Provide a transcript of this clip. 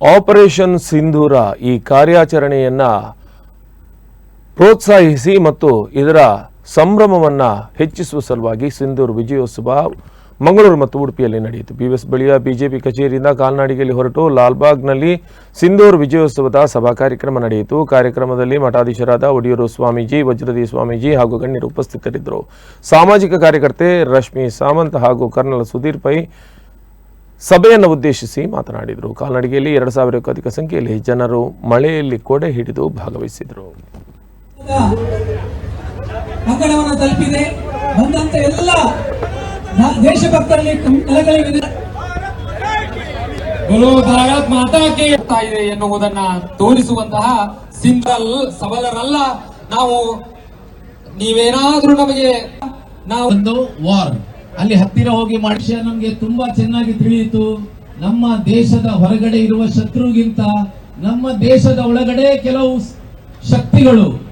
Operation ಸಿಂಧೂರ ಈ ಕಾರ್ಯಾಚರಣೆಯನ್ನು ಪ್ರೋತ್ಸಾಹಿಸಿ ಮತ್ತು ಇದರ ಸಂಭ್ರಮವನ್ನು ಹೆಚ್ಚಿಸುವ ಸಲುವಾಗಿ ಸಿಂಧೂರು ವಿಜಯೋತ್ಸವ ಮಂಗಳೂರು ಮತ್ತು ಉಡುಪಿಯಲ್ಲಿ ನಡೆಯಿತು. ಬಿ ಎಸ್ ಬಳಿಯ ಬಿಜೆಪಿ ಕಚೇರಿಯಿಂದ ಕಾಲ್ನಾಡಿಗೆಯಲ್ಲಿ ಹೊರಟು ಲಾಲ್ಬಾಗ್ನಲ್ಲಿ ಸಿಂಧೂರು ವಿಜಯೋತ್ಸವದ ಸಭಾ ಕಾರ್ಯಕ್ರಮ ನಡೆಯಿತು. ಕಾರ್ಯಕ್ರಮದಲ್ಲಿ ಮಠಾಧೀಶರಾದ ಒಡಿಯೂರು ಸ್ವಾಮೀಜಿ ವಜ್ರದಿ ಸ್ವಾಮೀಜಿ ಹಾಗೂ ಗಣ್ಯರು ಉಪಸ್ಥಿತರಿದ್ದರು. ಸಾಮಾಜಿಕ ಕಾರ್ಯಕರ್ತೆ ರಶ್ಮಿ ಸಾಮಂತ್ ಹಾಗೂ ಕರ್ನಲ್ ಸುಧೀರ್ ಪೈ ಸಭೆಯನ್ನು ಉದ್ದೇಶಿಸಿ ಮಾತನಾಡಿದರು. ಕಾಲ್ನಡಿಗೆಯಲ್ಲಿ ಎರಡು ಸಾವಿರಕ್ಕೂ ಅಧಿಕ ಸಂಖ್ಯೆಯಲ್ಲಿ ಜನರು ಮಳೆಯಲ್ಲಿ ಕೊಡೆ ಹಿಡಿದು ಭಾಗವಹಿಸಿದರು. ತಲುಪಿದೆ. ಬಂದಂತ ಎಲ್ಲ ನ- ದೇಶಭಕ್ತರಲ್ಲಿ ಭಾರತ್ ಮಾತಾ ಇದೆ ಎನ್ನುವುದನ್ನ ತೋರಿಸುವಂತಹ ಸಿಂಧಲ್ ಸಬಲರಲ್ಲ ನಾವು ನೀವೇನಾದ್ರೂ ನಮಗೆ ನಾವು ಒಂದು ವಾರ್ ಅಲ್ಲಿ ಹತ್ತಿರ ಹೋಗಿ ಮಾಡಿಸ, ನಮಗೆ ತುಂಬಾ ಚೆನ್ನಾಗಿ ತಿಳಿಯಿತು. ನಮ್ಮ ದೇಶದ ಹೊರಗಡೆ ಇರುವ ಶತ್ರುಗಿಂತ ನಮ್ಮ ದೇಶದ ಒಳಗಡೆ ಕೆಲವು ಶಕ್ತಿಗಳು